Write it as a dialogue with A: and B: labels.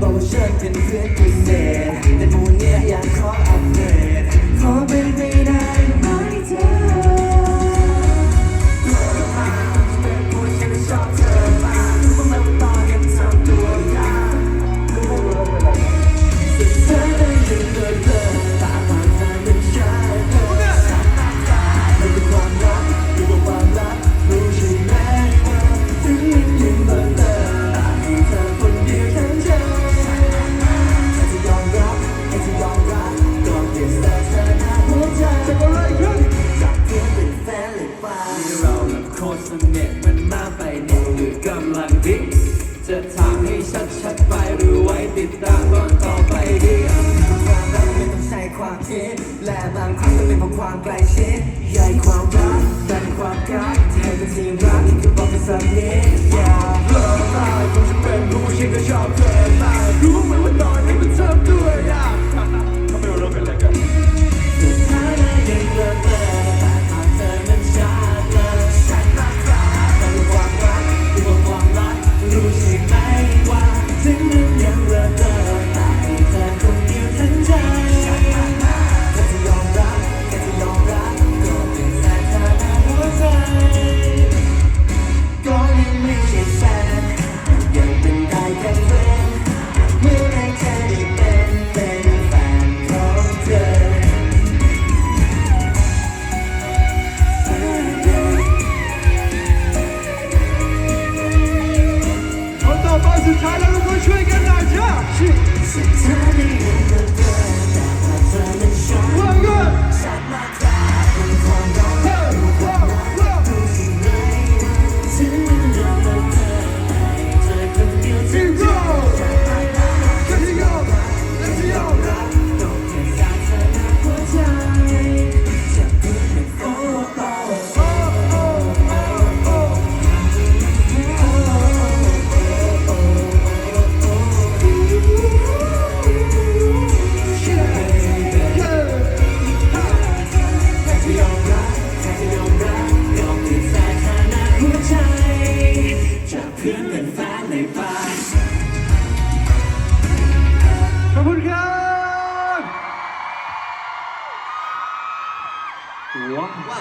A: But we're shut in the dead. ชัดชัดไปหรือไว้ติดตามตอนต่อไปดีความรักไม่ต้องใช้ความคิดและบางครั้งก็เป็นเพราะความใกล้ชิดใหญ่ความรักแต่เป็นความรักที่ให้เป็นสิ่งรักที่คือบอกกันสักนิดอย่าเลิกตายคงจะเป็นผู้ชิงก็ชอบเธอตายรู้ไหมว่าตอนนี้มันเริ่มด้วยอะ
B: เขาไม่
A: รู้กันเลยกันสุด
B: ท้ายเลยยั
A: งเลิกเล
B: ย
A: รู้สึก พื่อนเป็นแฟนเลยไป
B: ขอบคุณครับว้าว